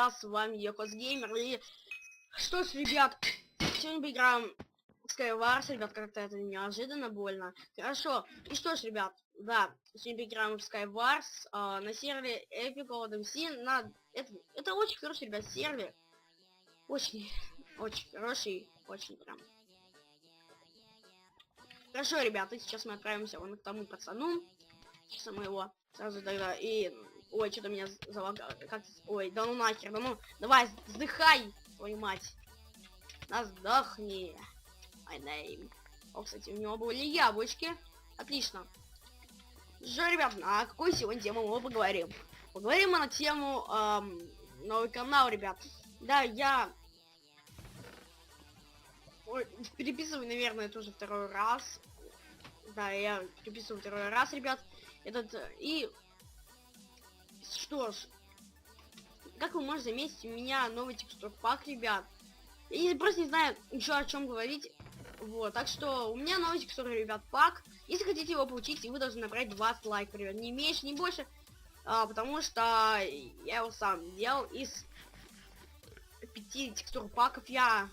я с вами Якос Геймер. И что ж, ребят, сегодня поиграем в Skywars, ребят, как-то это неожиданно больно. Хорошо, и что ж, ребят, да, сегодня поиграем в Skywars а, на сервере Epic World MC. На... Это, это очень хороший, ребят, сервер. Очень, очень хороший, очень прям. Хорошо, ребята, сейчас мы отправимся вон к тому пацану. Сейчас мы его сразу тогда и... Ой, что-то меня залагало. Как... Ой, да ну нахер, да ну... Давай, вздыхай, твою мать. На сдохни. My name. О, кстати, у него были яблочки. Отлично. Что, ребят, на какую сегодня тему мы поговорим? Поговорим мы на тему эм, новый канал, ребят. Да, я Ой, переписываю, наверное, тоже второй раз. Да, я переписываю второй раз, ребят. Этот, и... Что ж. Как вы можете заметить, у меня новый текстур пак, ребят. Я просто не знаю еще о чем говорить. Вот, так что у меня новый текстур, ребят, пак. Если хотите его получить, вы должны набрать 20 лайков, ребят. Не меньше, не больше. А, потому что я его сам делал из пяти текстур паков. Я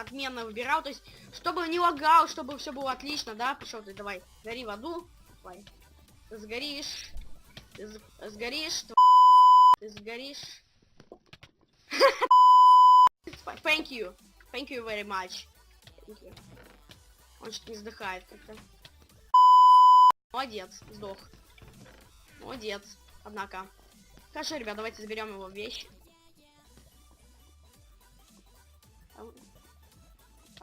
отменно выбирал. То есть, чтобы не лагал, чтобы все было отлично, да? Пошел ты, давай, гори в аду. Давай. Ты сгоришь. Ты сгоришь. Ты сгоришь. Thank you. Thank you very much. Он что-то не вздыхает как-то. Молодец, сдох. Молодец. Однако. Хорошо, ребят, давайте заберем его вещи. Там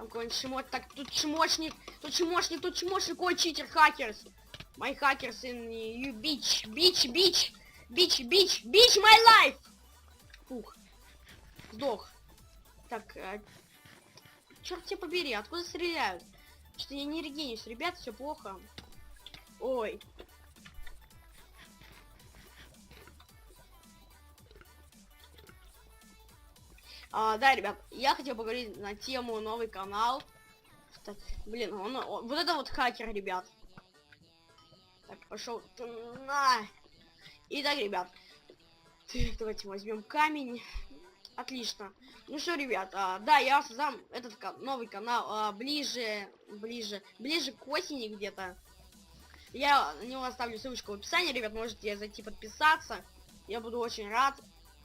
какой-нибудь шмот. Так, тут чмошник. Тут чмошник, тут чмошник. Ой, читер, хакерс. My hackers in you bitch. Bitch, bitch. Bitch, bitch, bitch my life. Фух. Сдох. Так, а... черт тебя побери, откуда стреляют? Что я не регенюсь, ребят, все плохо. Ой, А, да, ребят, я хотел поговорить на тему новый канал. Так, блин, он, он, вот это вот хакер, ребят. Так, пошел. На. Итак, ребят, давайте возьмем камень. Отлично. Ну что, ребят, а, да, я создам этот новый канал а, ближе, ближе, ближе к осени где-то. Я на него оставлю ссылочку в описании, ребят, можете зайти подписаться. Я буду очень рад,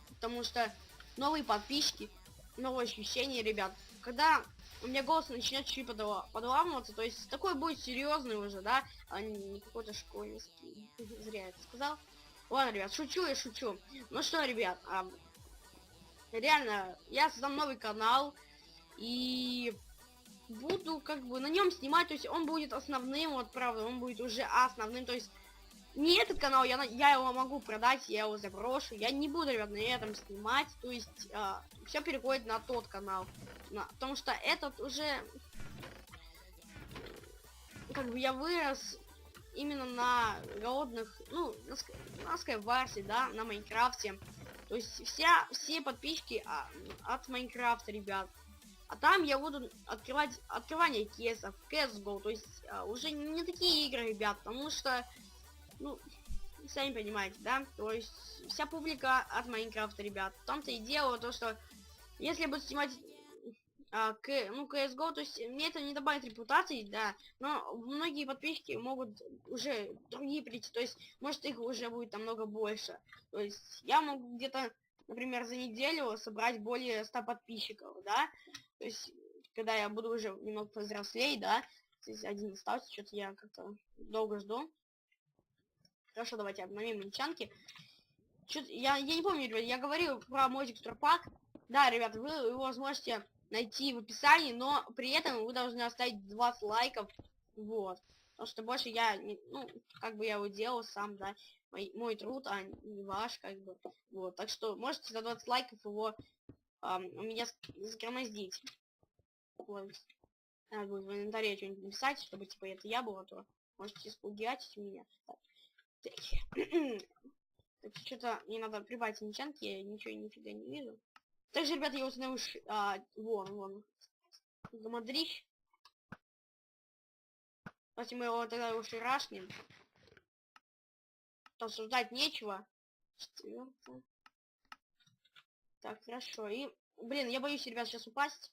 потому что новые подписчики, новые ощущения, ребят. Когда у меня голос начнет чуть подламываться, то есть такой будет серьезный уже, да, а не какой-то школьнический. Зря это сказал. Ладно, ребят, шучу я шучу. Ну что, ребят, а, реально, я создам новый канал и буду как бы на нем снимать, то есть он будет основным, вот правда, он будет уже основным, то есть не этот канал, я, я его могу продать, я его заброшу. Я не буду, ребят, на этом снимать. То есть э, а, все переходит на тот канал. На, потому что этот уже... Как бы я вырос именно на голодных, ну, на, на Skywars, да, на Майнкрафте. То есть вся, все подписчики а, от Майнкрафта, ребят. А там я буду открывать открывание кейсов, CSGO. То есть а, уже не такие игры, ребят, потому что ну, сами понимаете, да? То есть вся публика от Майнкрафта, ребят. В том-то и дело, то что если я буду снимать а, к, ну, CSGO, то есть мне это не добавит репутации, да, но многие подписчики могут уже другие прийти, то есть может их уже будет намного больше. То есть я могу где-то, например, за неделю собрать более 100 подписчиков, да, то есть когда я буду уже немного повзрослее, да, здесь один остался, что-то я как-то долго жду. Хорошо, давайте обновим. Чё я, я не помню, ребят, я говорил про мой текстурпак. Да, ребят, вы его сможете найти в описании, но при этом вы должны оставить 20 лайков. Вот. Потому что больше я, не, ну, как бы я его делал сам, да, мой, мой труд, а не ваш, как бы. Вот, так что можете за 20 лайков его эм, у меня загромоздить. Вот. Надо будет в инвентаре что-нибудь написать, чтобы, типа, это я был, а то можете испугать меня. Так. Что-то мне надо прибавить энчанки, я ничего нифига не вижу. Также, ребята, я узнаю, а, вон, вон, гамадрищ. Давайте мы его тогда уж и рашнем. Обсуждать нечего. Четвертое. Так, хорошо. И, блин, я боюсь, ребят, сейчас упасть.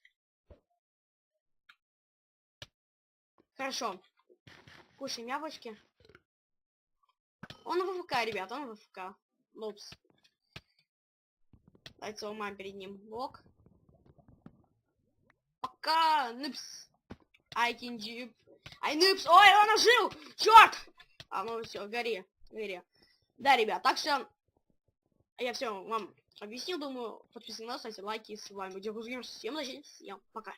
Хорошо. Кушаем яблочки. Он в ВФК, ребят, он в ВФК. Лупс. Давайте сломаем перед ним блок. Пока, нипс. Can jeep. Ай, нипс. Ой, он ожил! Черт! А, ну все, гори, гори. Да, ребят, так что я все вам объяснил, думаю, подписывайтесь ставьте лайки, с вами был Всем удачи, всем пока.